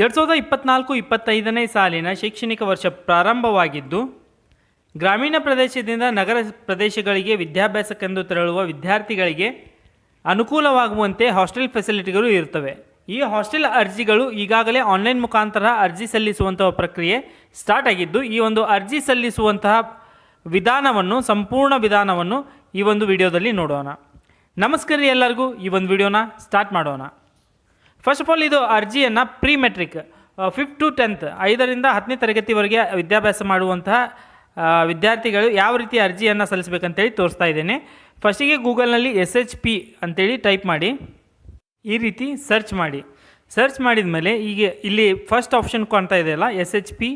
ಎರಡು ಸಾವಿರದ ಇಪ್ಪತ್ನಾಲ್ಕು ಇಪ್ಪತ್ತೈದನೇ ಸಾಲಿನ ಶೈಕ್ಷಣಿಕ ವರ್ಷ ಪ್ರಾರಂಭವಾಗಿದ್ದು, ಗ್ರಾಮೀಣ ಪ್ರದೇಶದಿಂದ ನಗರ ಪ್ರದೇಶಗಳಿಗೆ ವಿದ್ಯಾಭ್ಯಾಸಕ್ಕೆಂದು ತೆರಳುವ ವಿದ್ಯಾರ್ಥಿಗಳಿಗೆ ಅನುಕೂಲವಾಗುವಂತೆ ಹಾಸ್ಟೆಲ್ ಫೆಸಿಲಿಟಿಗಳು ಇರ್ತವೆ ಈ ಹಾಸ್ಟೆಲ್ ಅರ್ಜಿಗಳು ಈಗಾಗಲೇ ಆನ್ಲೈನ್ ಮುಖಾಂತರ ಅರ್ಜಿ ಸಲ್ಲಿಸುವಂತಹ ಪ್ರಕ್ರಿಯೆ ಸ್ಟಾರ್ಟ್ ಆಗಿದ್ದು, ಈ ಒಂದು ಅರ್ಜಿ ಸಲ್ಲಿಸುವಂತಹ ವಿಧಾನವನ್ನು, ಸಂಪೂರ್ಣ ವಿಧಾನವನ್ನು ಈ ಒಂದು ವಿಡಿಯೋದಲ್ಲಿ ನೋಡೋಣ. ನಮಸ್ಕಾರ ಎಲ್ಲರಿಗೂ. ಈ ಒಂದು ವಿಡಿಯೋನ ಸ್ಟಾರ್ಟ್ ಮಾಡೋಣ. ಫಸ್ಟ್ ಆಫ್ ಆಲ್ ಇದು ಅರ್ಜಿಯನ್ನು pre matric fifth to tenth ಐದರಿಂದ ಹತ್ತನೇ ತರಗತಿವರೆಗೆ ವಿದ್ಯಾಭ್ಯಾಸ ಮಾಡುವಂತಹ ವಿದ್ಯಾರ್ಥಿಗಳು ಯಾವ ರೀತಿ ಅರ್ಜಿಯನ್ನು ಸಲ್ಲಿಸಬೇಕಂತೇಳಿ ತೋರಿಸ್ತಾ ಇದ್ದೇನೆ. ಫಸ್ಟಿಗೆ ಗೂಗಲ್ನಲ್ಲಿ ಎಸ್ ಎಚ್ ಪಿ ಅಂತೇಳಿ ಟೈಪ್ ಮಾಡಿ. ಈ ರೀತಿ ಸರ್ಚ್ ಮಾಡಿ. ಸರ್ಚ್ ಮಾಡಿದ ಮೇಲೆ ಈಗ ಇಲ್ಲಿ ಫಸ್ಟ್ ಆಪ್ಷನ್ ಕಾಣ್ತಾ ಇದೆಯಲ್ಲ, ಎಸ್ ಎಚ್ ಪಿ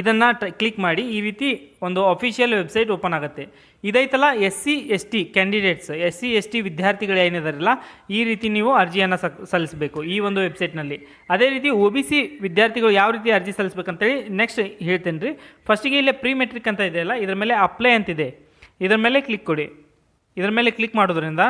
ಇದನ್ನು ಕ್ಲಿಕ್ ಮಾಡಿ ಈ ರೀತಿ ಒಂದು ಅಫಿಷಿಯಲ್ ವೆಬ್ಸೈಟ್ ಓಪನ್ ಆಗುತ್ತೆ. ಇದೈತಲ್ಲ S C S T candidates S C S T ವಿದ್ಯಾರ್ಥಿಗಳು ಏನಿದಾರಲ್ಲ, ಈ ರೀತಿ ನೀವು ಅರ್ಜಿಯನ್ನು ಸಲ್ಲಿಸಬೇಕು ಈ ಒಂದು ವೆಬ್ಸೈಟ್ನಲ್ಲಿ ಅದೇ ರೀತಿ ಒ ಬಿ ಸಿ ವಿದ್ಯಾರ್ಥಿಗಳು ಯಾವ ರೀತಿ ಅರ್ಜಿ ಸಲ್ಲಿಸ್ಬೇಕಂತೇಳಿ ನೆಕ್ಸ್ಟ್ ಹೇಳ್ತೇನೆ ರೀ. ಫಸ್ಟಿಗೆ ಇಲ್ಲೇ ಪ್ರೀ ಮೆಟ್ರಿಕ್ ಅಂತ ಇದೆಯಲ್ಲ ಇದರ ಮೇಲೆ ಅಪ್ಲೈ ಅಂತಿದೆ ಇದರ ಮೇಲೆ ಕ್ಲಿಕ್ ಕೊಡಿ. ಇದರ ಮೇಲೆ ಕ್ಲಿಕ್ ಮಾಡೋದ್ರಿಂದ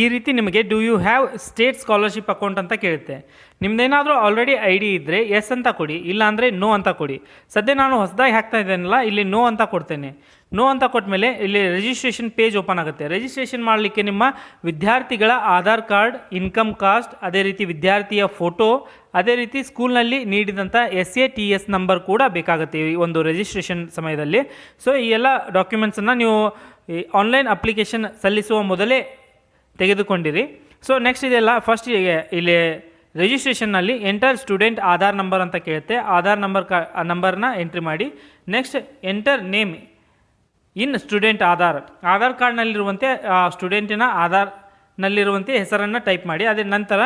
ಈ ರೀತಿ ನಿಮಗೆ do you have state scholarship account ಅಂತ ಕೇಳುತ್ತೆ. ನಿಮ್ದೇನಾದರೂ ಆಲ್ರೆಡಿ ಐ ಡಿ ಇದ್ದರೆ ಎಸ್ ಅಂತ ಕೊಡಿ ಇಲ್ಲಾಂದರೆ ನೋ ಅಂತ ಕೊಡಿ. ಸದ್ಯ ನಾನು ಹೊಸದಾಗಿ ಹಾಕ್ತಾ ಇದ್ದೇನಲ್ಲ, ಇಲ್ಲಿ ನೋ ಅಂತ ಕೊಡ್ತೇನೆ. ನೋ ಅಂತ ಕೊಟ್ಟಮೇಲೆ ಇಲ್ಲಿ ರಿಜಿಸ್ಟ್ರೇಷನ್ ಪೇಜ್ ಓಪನ್ ಆಗುತ್ತೆ. ರಿಜಿಸ್ಟ್ರೇಷನ್ ಮಾಡಲಿಕ್ಕೆ ನಿಮ್ಮ ವಿದ್ಯಾರ್ಥಿಗಳ ಆಧಾರ್ ಕಾರ್ಡ್ ಇನ್ಕಮ್ ಕಾಸ್ಟ್ ಅದೇ ರೀತಿ ವಿದ್ಯಾರ್ಥಿಯ ಫೋಟೋ ಅದೇ ರೀತಿ ಸ್ಕೂಲ್ನಲ್ಲಿ ನೀಡಿದಂಥ S A T S number ಕೂಡ ಬೇಕಾಗುತ್ತೆ ಈ ಒಂದು ರಿಜಿಸ್ಟ್ರೇಷನ್ ಸಮಯದಲ್ಲಿ. ಸೊ ಈ ಎಲ್ಲ ಡಾಕ್ಯುಮೆಂಟ್ಸನ್ನು ನೀವು ಆನ್ಲೈನ್ ಅಪ್ಲಿಕೇಶನ್ ಸಲ್ಲಿಸುವ ಮೊದಲೇ ತೆಗೆದುಕೊಂಡಿರಿ. ಸೊ ನೆಕ್ಸ್ಟ್ ಇದೆಲ್ಲ ಫಸ್ಟ್ ಇಲ್ಲಿ ರಿಜಿಸ್ಟ್ರೇಷನ್ನಲ್ಲಿ ಎಂಟರ್ ಸ್ಟೂಡೆಂಟ್ ಆಧಾರ್ ನಂಬರ್ ಅಂತ ಕೇಳುತ್ತೆ. ಆಧಾರ್ ನಂಬರ್ ಕ ನಂಬರ್ನ ಎಂಟ್ರಿ ಮಾಡಿ. Next enter name in student Aadhaar. Aadhaar ಕಾರ್ಡ್ನಲ್ಲಿರುವಂತೆ ಸ್ಟೂಡೆಂಟಿನ ಆಧಾರ್ನಲ್ಲಿರುವಂತೆ ಹೆಸರನ್ನು ಟೈಪ್ ಮಾಡಿ. ಅದೇ ನಂತರ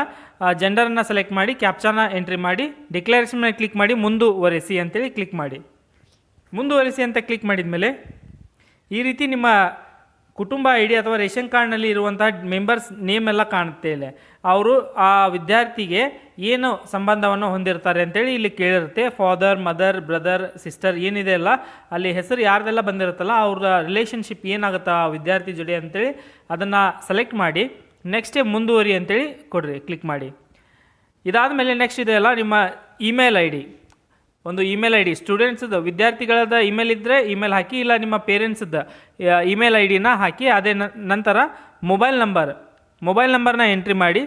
ಜೆಂಡರನ್ನು ಸೆಲೆಕ್ಟ್ ಮಾಡಿ ಕ್ಯಾಪ್ಚಾನ ಎಂಟ್ರಿ ಮಾಡಿ, ಡಿಕ್ಲರೇಷನ್ ಮೇಲೆ ಕ್ಲಿಕ್ ಮಾಡಿ, ಮುಂದುವರೆಸಿ ಅಂತೇಳಿ ಕ್ಲಿಕ್ ಮಾಡಿ. ಮುಂದುವರೆಸಿ ಅಂತ ಕ್ಲಿಕ್ ಮಾಡಿದ ಮೇಲೆ ಈ ರೀತಿ ನಿಮ್ಮ ಕುಟುಂಬ ಐ ಡಿ ಅಥವಾ ರೇಷನ್ ಕಾರ್ಡ್ನಲ್ಲಿ ಇರುವಂಥ ಮೆಂಬರ್ಸ್ ನೇಮ್ ಎಲ್ಲ ಕಾಣುತ್ತೆ ಇಲ್ಲಿ. ಅವರು ಆ ವಿದ್ಯಾರ್ಥಿಗೆ ಏನು ಸಂಬಂಧವನ್ನು ಹೊಂದಿರ್ತಾರೆ ಅಂತೇಳಿ ಇಲ್ಲಿ ಕೇಳಿರುತ್ತೆ. ಫಾದರ್ ಮದರ್ ಬ್ರದರ್ ಸಿಸ್ಟರ್ ಏನಿದೆ ಅಲ್ಲ ಅಲ್ಲಿ ಹೆಸರು ಯಾರ್ದೆಲ್ಲ ಬಂದಿರುತ್ತಲ್ಲ ಅವ್ರ ರಿಲೇಷನ್ಶಿಪ್ ಏನಾಗುತ್ತೆ ಆ ವಿದ್ಯಾರ್ಥಿ ಜೊತೆ ಅಂತೇಳಿ ಅದನ್ನು ಸೆಲೆಕ್ಟ್ ಮಾಡಿ ನೆಕ್ಸ್ಟೇ ಮುಂದುವರಿ ಅಂತೇಳಿ ಕೊಡ್ರಿ ಕ್ಲಿಕ್ ಮಾಡಿ. ಇದಾದ ಮೇಲೆ ನೆಕ್ಸ್ಟ್ ಇದೆಯಲ್ಲ ನಿಮ್ಮ ಇಮೇಲ್ ಐ ಡಿ ಒಂದು ಇಮೇಲ್ ಐ ಡಿ ಸ್ಟೂಡೆಂಟ್ಸ್ದು ವಿದ್ಯಾರ್ಥಿಗಳದ ಇಮೇಲ್ ಇದ್ದರೆ ಇಮೇಲ್ ಹಾಕಿ, ಇಲ್ಲ ನಿಮ್ಮ ಪೇರೆಂಟ್ಸ್ದು ಇಮೇಲ್ ಐ ಡಿನ ಹಾಕಿ, ಅದೇ ನಂತರ ಮೊಬೈಲ್ ನಂಬರ್ ಮೊಬೈಲ್ ನಂಬರ್ನ ಎಂಟ್ರಿ ಮಾಡಿ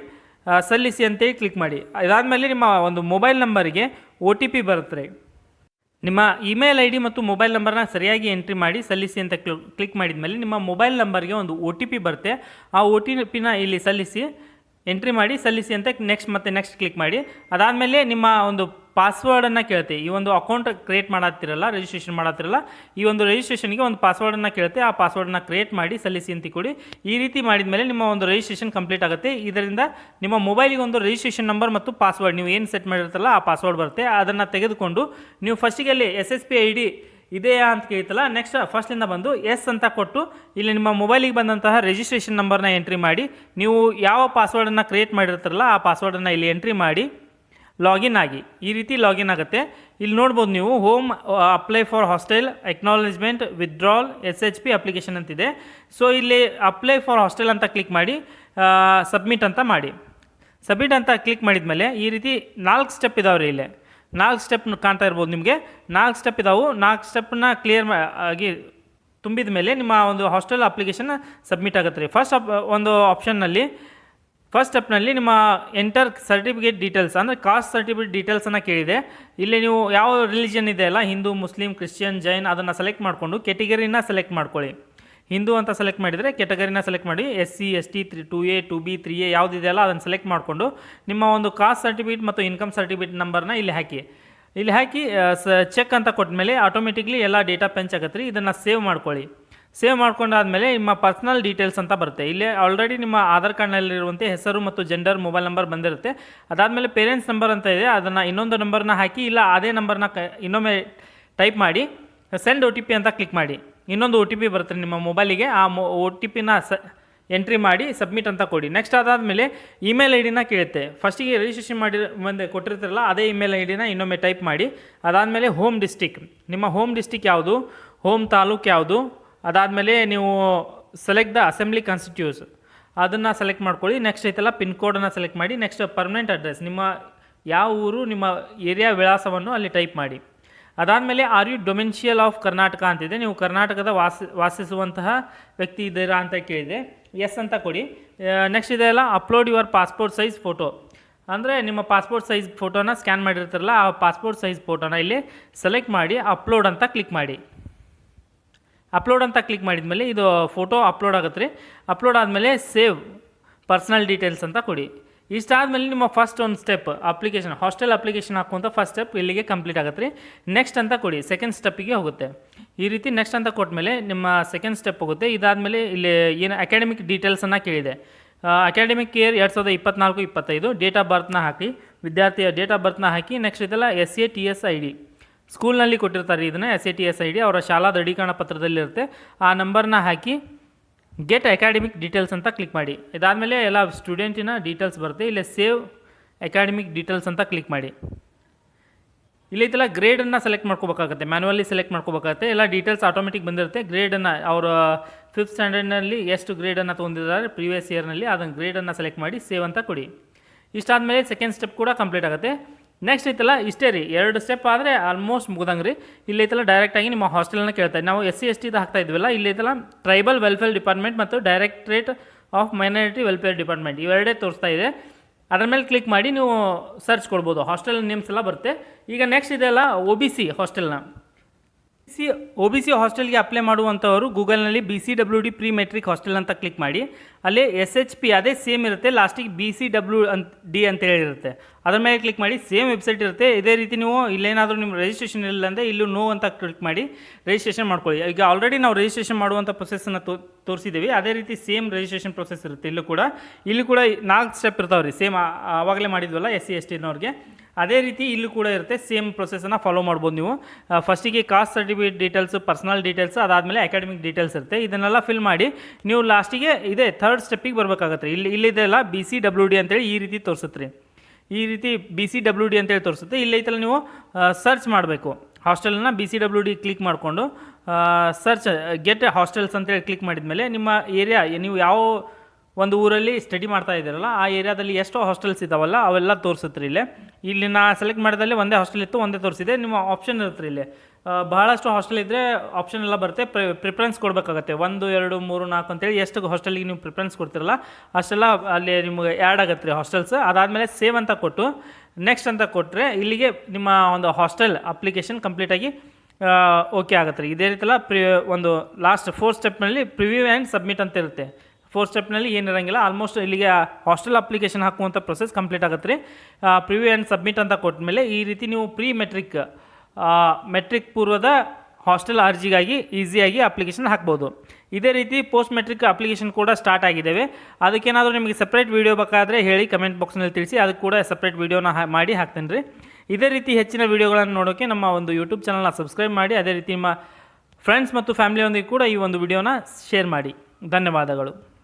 ಸಲ್ಲಿಸಿ ಅಂತೇಳಿ ಕ್ಲಿಕ್ ಮಾಡಿ. ಅದಾದಮೇಲೆ ನಿಮ್ಮ ಒಂದು ಮೊಬೈಲ್ ನಂಬರ್ಗೆ ಒ ಟಿ ಪಿ ಬರುತ್ತೆ. ನಿಮ್ಮ ಇಮೇಲ್ ಐ ಡಿ ಮತ್ತು ಮೊಬೈಲ್ ನಂಬರ್ನ ಸರಿಯಾಗಿ ಎಂಟ್ರಿ ಮಾಡಿ, ಸಲ್ಲಿಸಿ ಅಂತ ಕ್ಲಿಕ್ ಮಾಡಿದ ಮೇಲೆ ನಿಮ್ಮ ಮೊಬೈಲ್ ನಂಬರ್ಗೆ ಒಂದು ಒ ಟಿ ಪಿ ಬರುತ್ತೆ. ಆ ಒ ಟಿ ಪಿನ ಇಲ್ಲಿ ಸಲ್ಲಿಸಿ ಎಂಟ್ರಿ ಮಾಡಿ, ಸಲ್ಲಿಸಿ ಅಂತ ನೆಕ್ಸ್ಟ್ ಮತ್ತೆ ನೆಕ್ಸ್ಟ್ ಕ್ಲಿಕ್ ಮಾಡಿ. ಅದಾದಮೇಲೆ ನಿಮ್ಮ ಒಂದು ಪಾಸ್ವರ್ಡನ್ನು ಕೇಳುತ್ತೆ. ಈ ಒಂದು ಅಕೌಂಟ್ ಕ್ರಿಯೇಟ್ ಮಾಡತ್ತಿರಲ್ಲ ರಿಜಿಸ್ಟ್ರೇಷನ್ ಮಾಡತ್ತಿರಲ್ಲ ಈ ಒಂದು ರಿಜಿಸ್ಟ್ರೇಷನ್ಗೆ ಒಂದು ಪಾಸ್ವರ್ಡನ್ನು ಕೇಳುತ್ತೆ. ಆ ಪಾಸ್ವರ್ಡನ್ನು ಕ್ರಿಯೇಟ್ ಮಾಡಿ ಸಲ್ಲಿಸಿ ಅಂತ ಕೊಡಿ ಈ ರೀತಿ ಮಾಡಿದ ಮೇಲೆ ನಿಮ್ಮ ಒಂದು ರಿಜಿಸ್ಟ್ರೇಷನ್ ಕಂಪ್ಲೀಟ್ ಆಗುತ್ತೆ. ಇದರಿಂದ ನಿಮ್ಮ ಮೊಬೈಲಿಗೆ ಒಂದು ರಿಜಿಸ್ಟ್ರೇಷನ್ ನಂಬರ್ ಮತ್ತು ಪಾಸ್ವರ್ಡ್ ನೀವು ಏನು ಸೆಟ್ ಮಾಡಿರ್ತಲ್ಲ ಆ ಪಾಸ್ವರ್ಡ್ ಬರುತ್ತೆ. ಅದನ್ನು ತೆಗೆದುಕೊಂಡು ನೀವು ಫಸ್ಟಿಗೆ ಅಲ್ಲಿ S S P I D ಇದೆಯಾ ಅಂತ ಕೇಳ್ತಲ್ಲ ನೆಕ್ಸ್ಟ್ ಫಸ್ಟಿಂದ ಬಂದು ಎಸ್ ಅಂತ ಕೊಟ್ಟು ಇಲ್ಲಿ ನಿಮ್ಮ ಮೊಬೈಲಿಗೆ ಬಂದಂತಹ ರಿಜಿಸ್ಟ್ರೇಷನ್ ನಂಬರ್ನ ಎಂಟ್ರಿ ಮಾಡಿ, ನೀವು ಯಾವ ಪಾಸ್ವರ್ಡನ್ನು ಕ್ರಿಯೇಟ್ ಮಾಡಿರ್ತಾರಲ್ಲ, ಆ ಪಾಸ್ವರ್ಡನ್ನು ಇಲ್ಲಿ ಎಂಟ್ರಿ ಮಾಡಿ ಲಾಗಿನ್ ಆಗಿ. ಈ ರೀತಿ ಲಾಗಿನ್ ಆಗುತ್ತೆ. ಇಲ್ಲಿ ನೋಡ್ಬೋದು ನೀವು home apply for hostel acknowledgement withdrawal S H P application ಅಂತಿದೆ. ಸೊ ಇಲ್ಲಿ ಅಪ್ಲೈ ಫಾರ್ ಹಾಸ್ಟೆಲ್ ಅಂತ ಕ್ಲಿಕ್ ಮಾಡಿ ಸಬ್ಮಿಟ್ ಅಂತ ಮಾಡಿ. ಸಬ್ಮಿಟ್ ಅಂತ ಕ್ಲಿಕ್ ಮಾಡಿದ ಮೇಲೆ ಈ ರೀತಿ ನಾಲ್ಕು ಸ್ಟೆಪ್ ಇದಾವೆ ರೀ ಇಲ್ಲಿ. ನಾಲ್ಕು ಸ್ಟೆಪ್ ಕಾಣ್ತಾ ಇರ್ಬೋದು ನಿಮಗೆ. ನಾಲ್ಕು ಸ್ಟೆಪ್ ಇದಾವೆ. ನಾಲ್ಕು ಸ್ಟೆಪ್ನ ಕ್ಲಿಯರ್ ಆಗಿ ತುಂಬಿದ ಮೇಲೆ ನಿಮ್ಮ ಒಂದು ಹಾಸ್ಟೆಲ್ ಅಪ್ಲಿಕೇಶನ್ ಸಬ್ಮಿಟ್ ಆಗುತ್ತೆ ರೀ. ಫಸ್ಟ್ ಒಂದು ಆಪ್ಷನ್ನಲ್ಲಿ ಫಸ್ಟ್ ಸ್ಟೆಪ್ನಲ್ಲಿ ನಿಮ್ಮ ಎಂಟರ್ ಸರ್ಟಿಫಿಕೇಟ್ ಡೀಟೇಲ್ಸ್ ಅಂದರೆ ಕಾಸ್ಟ್ ಸರ್ಟಿಫಿಕೇಟ್ ಡೀಟೇಲ್ಸನ್ನು ಕೇಳಿದೆ. ಇಲ್ಲಿ ನೀವು ಯಾವ ರಿಲಿಜನ್ ಇದೆ ಅಲ್ಲ, ಹಿಂದೂ, ಮುಸ್ಲಿಂ, ಕ್ರಿಶ್ಚಿಯನ್, ಜೈನ್, ಅದನ್ನು ಸೆಲೆಕ್ಟ್ ಮಾಡಿಕೊಂಡು ಕೆಟಗರಿನ ಸೆಲೆಕ್ಟ್ ಮಾಡ್ಕೊಳ್ಳಿ. ಹಿಂದೂ ಅಂತ ಸೆಲೆಕ್ಟ್ ಮಾಡಿದರೆ ಕೆಟಗರಿನ ಸೆಲೆಕ್ಟ್ ಮಾಡಿ S C S T three two A two B three A ಯಾವುದಿದೆಯಲ್ಲ ಅದನ್ನು ಸೆಲೆಕ್ಟ್ ಮಾಡಿಕೊಂಡು ನಿಮ್ಮ ಒಂದು ಕಾಸ್ಟ್ ಸರ್ಟಿಫಿಕೇಟ್ ಮತ್ತು ಇನ್ಕಮ್ ಸರ್ಟಿಫಿಕೇಟ್ ನಂಬರ್ನ ಇಲ್ಲಿ ಹಾಕಿ. ಇಲ್ಲಿ ಹಾಕಿ ಚೆಕ್ ಅಂತ ಕೊಟ್ಟಮೇಲೆ ಆಟೋಮೆಟಿಕ್ಲಿ ಎಲ್ಲ ಡೇಟಾ ಪೆಂಚ್ ಆಗತ್ತೆ ರೀ ಇದನ್ನು ಸೇವ್ ಮಾಡ್ಕೊಳ್ಳಿ. ಸೇವ್ ಮಾಡ್ಕೊಂಡಾದ್ಮೇಲೆ ನಿಮ್ಮ ಪರ್ಸನಲ್ ಡೀಟೇಲ್ಸ್ ಅಂತ ಬರುತ್ತೆ. ಇಲ್ಲಿ ಆಲ್ರೆಡಿ ನಿಮ್ಮ ಆಧಾರ್ ಕಾರ್ಡ್ನಲ್ಲಿರುವಂತೆ ಹೆಸರು ಮತ್ತು ಜೆಂಡರ್ ಮೊಬೈಲ್ ನಂಬರ್ ಬಂದಿರುತ್ತೆ. ಅದಾದಮೇಲೆ ಪೇರೆಂಟ್ಸ್ ನಂಬರ್ ಅಂತ ಇದೆ. ಅದನ್ನು ಇನ್ನೊಂದು ನಂಬರ್ನ ಹಾಕಿ, ಇಲ್ಲ ಅದೇ ನಂಬರ್ನ ಕ ಇನ್ನೊಮ್ಮೆ ಟೈಪ್ ಮಾಡಿ ಸೆಂಡ್ ಒ ಅಂತ ಕ್ಲಿಕ್ ಮಾಡಿ. ಇನ್ನೊಂದು ಒ ಟಿ ಬರುತ್ತೆ ನಿಮ್ಮ ಮೊಬೈಲಿಗೆ ಆ ಮೊ ಒ ಟಿ ಪಿನ ಸ ಎಂಟ್ರಿ ಮಾಡಿ ಸಬ್ಮಿಟ್ ಅಂತ ಕೊಡಿ. ನೆಕ್ಸ್ಟ್ ಅದಾದಮೇಲೆ ಇಮೇಲ್ ಐ ಡಿನ ಕೇಳುತ್ತೆ. ಫಸ್ಟಿಗೆ ರಿಜಿಸ್ಟ್ರೇಷನ್ ಮಾಡಿ ಮುಂದೆ ಕೊಟ್ಟಿರ್ತಾರಲ್ಲ, ಅದೇ ಇಮೇಲ್ ಐ ಡಿನ ಇನ್ನೊಮ್ಮೆ ಟೈಪ್ ಮಾಡಿ. ಅದಾದಮೇಲೆ ಹೋಮ್ ಡಿಸ್ಟಿಕ್ ನಿಮ್ಮ ಹೋಮ್ ಡಿಸ್ಟಿಕ್ ಯಾವುದು? ಹೋಮ್ ತಾಲೂಕು ಯಾವುದು? ಅದಾದಮೇಲೆ ನೀವು ಸೆಲೆಕ್ಟ್ ದ ಅಸೆಂಬ್ಲಿ ಕಾನ್ಸ್ಟಿಟ್ಯೂಸ್ ಅದನ್ನು ಸೆಲೆಕ್ಟ್ ಮಾಡ್ಕೊಳ್ಳಿ. ನೆಕ್ಸ್ಟ್ ಐತಲ್ಲ ಪಿನ್ ಕೋಡನ್ನು ಸೆಲೆಕ್ಟ್ ಮಾಡಿ ನೆಕ್ಸ್ಟ್ ಪರ್ಮನೆಂಟ್ ಅಡ್ರೆಸ್ ನಿಮ್ಮ ಯಾವ ಊರು, ನಿಮ್ಮ ಏರಿಯಾ ವಿಳಾಸವನ್ನು ಅಲ್ಲಿ ಟೈಪ್ ಮಾಡಿ. ಅದಾದಮೇಲೆ are you domicile of Karnataka ಅಂತಿದೆ. ನೀವು ಕರ್ನಾಟಕದ ವಾಸ, ವಾಸಿಸುವಂತಹ ವ್ಯಕ್ತಿ ಇದ್ದೀರಾ ಅಂತ ಕೇಳಿದೆ. ಎಸ್ ಅಂತ ಕೊಡಿ. ನೆಕ್ಸ್ಟ್ ಇದೆಲ್ಲ upload your passport size photo ಅಂದರೆ ನಿಮ್ಮ ಪಾಸ್ಪೋರ್ಟ್ ಸೈಜ್ ಫೋಟೋನ ಸ್ಕ್ಯಾನ್ ಮಾಡಿರ್ತಾರಲ್ಲ, ಆ ಪಾಸ್ಪೋರ್ಟ್ ಸೈಜ್ ಫೋಟೋನ ಇಲ್ಲಿ ಸೆಲೆಕ್ಟ್ ಮಾಡಿ ಅಪ್ಲೋಡ್ ಅಂತ ಕ್ಲಿಕ್ ಮಾಡಿ. ಅಪ್ಲೋಡ್ ಅಂತ ಕ್ಲಿಕ್ ಮಾಡಿದ ಮೇಲೆ ಇದು ಫೋಟೋ ಅಪ್ಲೋಡ್ ಆಗುತ್ತೆ ರೀ. ಅಪ್ಲೋಡ್ ಆದಮೇಲೆ ಸೇವ್ ಪರ್ಸ್ನಲ್ ಡೀಟೇಲ್ಸ್ ಅಂತ ಕೊಡಿ. ಇಷ್ಟಾದಮೇಲೆ ನಿಮ್ಮ ಫಸ್ಟ್ ಒಂದು ಸ್ಟೆಪ್ ಅಪ್ಲಿಕೇಶನ್ ಹಾಸ್ಟೆಲ್ ಅಪ್ಲಿಕೇಶನ್ ಹಾಕುವಂಥ ಫಸ್ಟ್ ಸ್ಟೆಪ್ ಇಲ್ಲಿಗೆ ಕಂಪ್ಲೀಟ್ ಆಗುತ್ತೆ ರೀ. ನೆಕ್ಸ್ಟ್ ಅಂತ ಕೊಡಿ ಸೆಕೆಂಡ್ ಸ್ಟೆಪ್ಪಿಗೆ ಹೋಗುತ್ತೆ. ಈ ರೀತಿ ನೆಕ್ಸ್ಟ್ ಅಂತ ಕೊಟ್ಟಮೇಲೆ ನಿಮ್ಮ ಸೆಕೆಂಡ್ ಸ್ಟೆಪ್ ಹೋಗುತ್ತೆ. ಇದಾದಮೇಲೆ ಇಲ್ಲಿ ಏನು ಅಕಾಡೆಮಿಕ್ ಡೀಟೇಲ್ಸನ್ನು ಕೇಳಿದೆ. ಅಕಾಡೆಮಿಕ್ ಇಯರ್ ಎರಡು ಸಾವಿರದ ಇಪ್ಪತ್ನಾಲ್ಕು, ಇಪ್ಪತ್ತೈದು ಡೇಟ್ ಆಫ್ ಬರ್ತ್ನ ಹಾಕಿ, ವಿದ್ಯಾರ್ಥಿಯ ಡೇಟ್ ಆಫ್ ಬರ್ತ್ನ ಹಾಕಿ ನೆಕ್ಸ್ಟ್ ಇದೆಲ್ಲ S A T S I D ಸ್ಕೂಲ್ನಲ್ಲಿ ಕೊಟ್ಟಿರ್ತಾರೆ ಇದನ್ನು S A T S I D ಅವರ ಶಾಲಾ ದೃಢೀಕರಣ ಪತ್ರದಲ್ಲಿರುತ್ತೆ. ಆ ನಂಬರ್ನ ಹಾಕಿ ಗೆಟ್ ಅಕಾಡೆಮಿಕ್ ಡೀಟೇಲ್ಸ್ ಅಂತ ಕ್ಲಿಕ್ ಮಾಡಿ. ಇದಾದಮೇಲೆ ಎಲ್ಲ ಸ್ಟೂಡೆಂಟಿನ ಡೀಟೇಲ್ಸ್ ಬರುತ್ತೆ. ಇಲ್ಲಿ ಸೇವ್ ಅಕಾಡೆಮಿಕ್ ಡೀಟೇಲ್ಸ್ ಅಂತ ಕ್ಲಿಕ್ ಮಾಡಿ. ಇಲ್ಲೈತೆಲ್ಲ ಗ್ರೇಡನ್ನು ಸೆಲೆಕ್ಟ್ ಮಾಡ್ಕೋಬೇಕಾಗುತ್ತೆ. ಮ್ಯಾನ್ಯಲಿ ಸೆಲೆಕ್ಟ್ ಮಾಡ್ಕೋಬೇಕಾಗುತ್ತೆ. ಎಲ್ಲ ಡೀಟೇಲ್ಸ್ ಆಟೋಮೆಟಿಕ್ ಬಂದಿರುತ್ತೆ. ಗ್ರೇಡನ್ನು ಅವರು ಫಿಫ್ತ್ ಸ್ಟ್ಯಾಂಡರ್ಡ್ನಲ್ಲಿ ಎಷ್ಟು ಗ್ರೇಡನ್ನು ತೊಗೊಂಡಿದ್ದಾರೆ ಪ್ರೀವಿಯಸ್ ಇಯರ್ನಲ್ಲಿ ಅದನ್ನು ಗ್ರೇಡನ್ನು ಸೆಲೆಕ್ಟ್ ಮಾಡಿ ಸೇವ್ ಅಂತ ಕೊಡಿ. ಇಷ್ಟಾದಮೇಲೆ ಸೆಕೆಂಡ್ ಸ್ಟೆಪ್ ಕೂಡ ಕಂಪ್ಲೀಟ್ ಆಗುತ್ತೆ. ನೆಕ್ಸ್ಟ್ ಐತಲ್ಲ, ಇಷ್ಟೇ ರೀ, ಎರಡು ಸ್ಟೆಪ್ ಆದರೆ ಆಲ್ಮೋಸ್ಟ್ ಮುಗ್ದಂಗೆ ರೀ ಇಲ್ಲಿ ಐತಲ್ಲ ಡೈರೆಕ್ಟಾಗಿ ನಿಮ್ಮ ಹಾಸ್ಟೆಲ್ನ ಕೇಳ್ತಾ ನಾವು ಎಸ್ ಸಿ ಎಸ್ ಟಿದು ಹಾಕ್ತಾ ಇದ್ವಲ್ಲ, ಇಲ್ಲಿ ಐತಲ್ಲ ಟ್ರೈಬಲ್ ವೆಲ್ಫೇರ್ ಡಿಪಾರ್ಟ್ಮೆಂಟ್ ಮತ್ತು directorate of minority welfare department ಇವೆರಡೇ ತೋರಿಸ್ತಾ ಇದೆ. ಅದರ ಮೇಲೆ ಕ್ಲಿಕ್ ಮಾಡಿ ನೀವು ಸರ್ಚ್ ಕೊಡ್ಬೋದು. ಹಾಸ್ಟೆಲ್ ನೇಮ್ಸ್ ಎಲ್ಲ ಬರುತ್ತೆ. ಈಗ ನೆಕ್ಸ್ಟ್ ಇದೆಲ್ಲ ಒ ಬಿ ಸಿ ಹಾಸ್ಟೆಲ್ನ ಸಿ ಒ ಬಿ ಸಿ ಹಾಸ್ಟೆಲ್ಗೆ ಅಪ್ಲೈ ಮಾಡುವಂಥವರು ಗೂಗಲ್ನಲ್ಲಿ B C W D pre matric hostel ಅಂತ ಕ್ಲಿಕ್ ಮಾಡಿ. ಅಲ್ಲಿ ಎಸ್ ಎಚ್ ಪಿ ಅದೇ ಸೇಮ್ ಇರುತ್ತೆ ಲಾಸ್ಟಿಗೆ ಬಿ ಸಿ ಡಬ್ಲ್ಯೂ ಅಂತ ಡಿ ಅಂತ ಹೇಳಿರುತ್ತೆ. ಅದರ ಮೇಲೆ ಕ್ಲಿಕ್ ಮಾಡಿ ಸೇಮ್ ವೆಬ್ಸೈಟ್ ಇರುತ್ತೆ. ಇದೇ ರೀತಿ ನೀವು ಇಲ್ಲೇನಾದರೂ ನಿಮ್ಮ ರಿಜಿಸ್ಟ್ರೇಷನ್ ಇಲ್ಲ ಅಂದರೆ ಇಲ್ಲೂ ನೋ ಅಂತ ಕ್ಲಿಕ್ ಮಾಡಿ ರಿಜಿಸ್ಟ್ರೇಷನ್ ಮಾಡ್ಕೊಳ್ಳಿ. ಈಗ ಆಲ್ರೆಡಿ ನಾವು ರಿಜಿಸ್ಟ್ರೇಷನ್ ಮಾಡುವಂಥ ಪ್ರೊಸೆಸನ್ನು ತೋ, ತೋರಿಸಿದ್ದೀವಿ. ಅದೇ ರೀತಿ ಸೇಮ್ ರಿಜಿಸ್ಟ್ರೇಷನ್ ಪ್ರೊಸೆಸ್ ಇರುತ್ತೆ. ಇಲ್ಲೂ ಕೂಡ, ಇಲ್ಲಿ ಕೂಡ ನಾಲ್ಕು ಸ್ಟೆಪ್ ಇರ್ತಾವೆ ಸೇಮ್ ಆವಾಗಲೇ ಮಾಡಿದ್ವಲ್ಲ ಎಸ್ ಸಿ ಎಸ್ ಟಿನವ್ರಿಗೆ ಅದೇ ರೀತಿ ಇಲ್ಲೂ ಕೂಡ ಇರುತ್ತೆ. ಸೇಮ್ ಪ್ರೊಸೆಸನ್ನು ಫಾಲೋ ಮಾಡ್ಬೋದು ನೀವು. ಫಸ್ಟಿಗೆ caste certificate details personal details ಅದಾದಮೇಲೆ ಅಕಾಡೆಮಿಕ್ ಡೀಟೇಲ್ಸ್ ಇರುತ್ತೆ. ಇದನ್ನೆಲ್ಲ ಫಿಲ್ ಮಾಡಿ ನೀವು ಲಾಸ್ಟಿಗೆ ಇದೆ ಥರ್ಡ್ ಸ್ಟೆಪ್ಪಿಗೆ ಬರಬೇಕಾಗತ್ತೆ. ಇಲ್ಲಿ ಇಲ್ಲಿದೆಲ್ಲ ಬಿ ಸಿ ಡಬ್ಲ್ಯೂ ಡಿ ಅಂತೇಳಿ ಈ ರೀತಿ ತೋರಿಸುತ್ತೆ ರೀ. ಈ ರೀತಿ ಬಿ ಸಿ ಡಬ್ಲ್ಯೂ ಡಿ ಅಂತೇಳಿ ತೋರಿಸುತ್ತೆ. ಇಲ್ಲೈತಲ್ಲ ನೀವು ಸರ್ಚ್ ಮಾಡಬೇಕು. ಹಾಸ್ಟೆಲ್ನ B C W D click ಮಾಡಿಕೊಂಡು ಸರ್ಚ್ ಗೆಟ್ ಹಾಸ್ಟೆಲ್ಸ್ ಅಂತೇಳಿ ಕ್ಲಿಕ್ ಮಾಡಿದ ಮೇಲೆ ನಿಮ್ಮ ಏರಿಯಾ ನೀವು ಯಾವ ಒಂದು ಊರಲ್ಲಿ ಸ್ಟಡಿ ಮಾಡ್ತಾ ಇದ್ದೀರಲ್ಲ, ಆ ಏರಿಯಾದಲ್ಲಿ ಎಷ್ಟೋ ಹಾಸ್ಟೆಲ್ಸ್ ಇದ್ದಾವಲ್ಲ, ಅವೆಲ್ಲ ತೋರಿಸುತ್ತೆ ಇಲ್ಲಿ ಇಲ್ಲಿ. ನಾ ಸೆಲೆಕ್ಟ್ ಮಾಡಿದಲ್ಲಿ ಒಂದೇ ಹಾಸ್ಟೆಲ್ ಇತ್ತು, ಒಂದೇ ತೋರಿಸಿದೆ. ನಿಮ್ಮ ಆಪ್ಷನ್ ಇರುತ್ತೆ ಇಲ್ಲಿ. ಬಹಳಷ್ಟು ಹಾಸ್ಟೆಲ್ ಇದ್ದರೆ ಆಪ್ಷನ್ ಎಲ್ಲ ಬರುತ್ತೆ. ಪ್ರಿಫರೆನ್ಸ್ ಕೊಡಬೇಕಾಗತ್ತೆ. ಒಂದು, ಎರಡು, ಮೂರು, ನಾಲ್ಕು ಅಂತೇಳಿ ಎಷ್ಟು ಹಾಸ್ಟೆಲಿಗೆ ನೀವು ಪ್ರಿಫರೆನ್ಸ್ ಕೊಡ್ತಿರಲ್ಲ, ಅಷ್ಟೆಲ್ಲ ಅಲ್ಲಿ ನಿಮಗೆ ಆ್ಯಡ್ ಆಗುತ್ತೆ ರೀ ಹಾಸ್ಟೆಲ್ಸ್ ಅದಾದಮೇಲೆ ಸೇವ್ ಅಂತ ಕೊಟ್ಟು ನೆಕ್ಸ್ಟ್ ಅಂತ ಕೊಟ್ಟರೆ ಇಲ್ಲಿಗೆ ನಿಮ್ಮ ಒಂದು ಹಾಸ್ಟೆಲ್ ಅಪ್ಲಿಕೇಶನ್ ಕಂಪ್ಲೀಟಾಗಿ ಓಕೆ ಆಗುತ್ತೆ ರೀ. ಇದೇ ರೀತಿಲ್ಲ ಪ್ರಿ ಒಂದು ಲಾಸ್ಟ್ ಫೋರ್ ಸ್ಟೆಪ್ನಲ್ಲಿ ಪ್ರಿವ್ಯೂ ಆ್ಯಂಡ್ ಸಬ್ಮಿಟ್ ಅಂತ ಇರುತ್ತೆ. ಫೋರ್ ಸ್ಟೆಪ್ನಲ್ಲಿ ಏನಿರಂಗಿಲ್ಲ ಆಲ್ಮೋಸ್ಟ್ ಇಲ್ಲಿಗೆ ಹಾಸ್ಟೆಲ್ ಅಪ್ಲಿಕೇಶನ್ ಹಾಕುವಂಥ ಪ್ರೊಸೆಸ್ ಕಂಪ್ಲೀಟ್ ಆಗುತ್ತೆ ರೀ. ಪ್ರಿವ್ಯೂ ಆ್ಯಂಡ್ ಸಬ್ಮಿಟ್ ಅಂತ ಕೊಟ್ಟ ಈ ರೀತಿ ನೀವು ಪ್ರೀ ಮೆಟ್ರಿಕ್ ಮೆಟ್ರಿಕ್ ಪೂರ್ವದ ಹಾಸ್ಟೆಲ್ ಅರ್ಜಿಗಾಗಿ ಈಸಿಯಾಗಿ ಅಪ್ಲಿಕೇಶನ್ ಹಾಕ್ಬೋದು. ಇದೇ ರೀತಿ ಪೋಸ್ಟ್ ಮೆಟ್ರಿಕ್ ಅಪ್ಲಿಕೇಶನ್ ಕೂಡ ಸ್ಟಾರ್ಟ್ ಆಗಿದ್ದಾವೆ ಅದಕ್ಕೇನಾದರೂ ನಿಮಗೆ ಸಪ್ರೇಟ್ ವೀಡಿಯೋ ಬೇಕಾದರೆ ಹೇಳಿ ಕಮೆಂಟ್ ಬಾಕ್ಸ್ನಲ್ಲಿ ತಿಳಿಸಿ ಅದು ಕೂಡ ಸಪ್ರೇಟ್ ವೀಡಿಯೋನ ಮಾಡಿ ಹಾಕ್ತೇನೆ ರೀ. ಇದೇ ರೀತಿ ಹೆಚ್ಚಿನ ವೀಡಿಯೋಗಳನ್ನು ನೋಡೋಕ್ಕೆ ನಮ್ಮ ಒಂದು ಯೂಟ್ಯೂಬ್ ಚಾನಲ್ನ ಸಬ್ಸ್ಕ್ರೈಬ್ ಮಾಡಿ, ಅದೇ ರೀತಿ ನಿಮ್ಮ ಫ್ರೆಂಡ್ಸ್ ಮತ್ತು ಫ್ಯಾಮಿಲಿಯೊಂದಿಗೆ ಕೂಡ ಈ ಒಂದು ವಿಡಿಯೋನ ಶೇರ್ ಮಾಡಿ. ಧನ್ಯವಾದಗಳು.